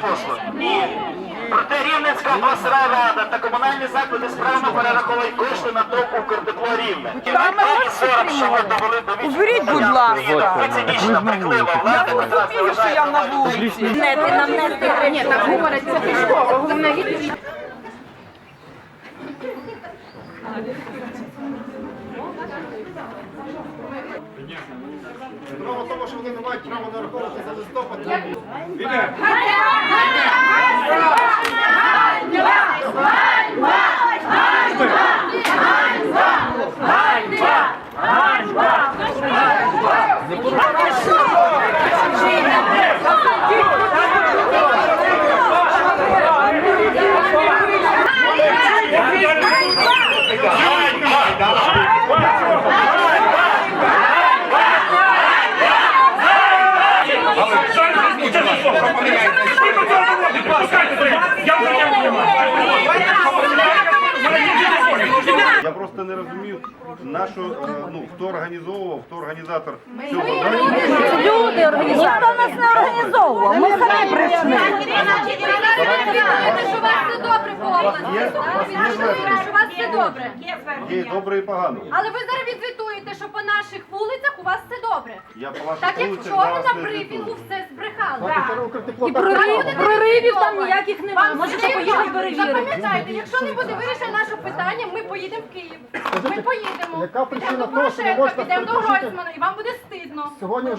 послуг? Ні. Проте Рівненська обласна рада та комунальні заклади справно перераховують кошти на ТОП «Укртепло Рівне. І Та ми навіть можемо сором, що ви підтримувати. довели до відчуття Уберіть, будь ласка. Цинічна, влада, яка розумію, що я на вулиці. Не, ти нам не Ні, так говорять, це пішково. Головне відповідь. В тому, що вони не мають права нараховувати за листопад. Я просто не розумію, на що, е, ну, хто організовував, хто організатор цього. Люди організували. Ніхто нас не організовував. Ми самі прийшли. що у вас все добре по. Є? Що у вас все добре. Є і добре, і погано. Але ви зараз відзвітуєте, наших вулицях у вас все добре. Я по ваших Так як вулицях вчора зараз на не брифінгу звітую. все збрехали. І проривів, прорив- проривів там ніяких немає. Можете поїхати перевірити. Запам'ятайте, якщо не буде вирішено наше питання, ми поїдемо в Київ. Ми поїдемо. яка причина Підемо до того, що не Порошенка, можна підемо до Гройсмана, і вам буде стидно. Сьогодні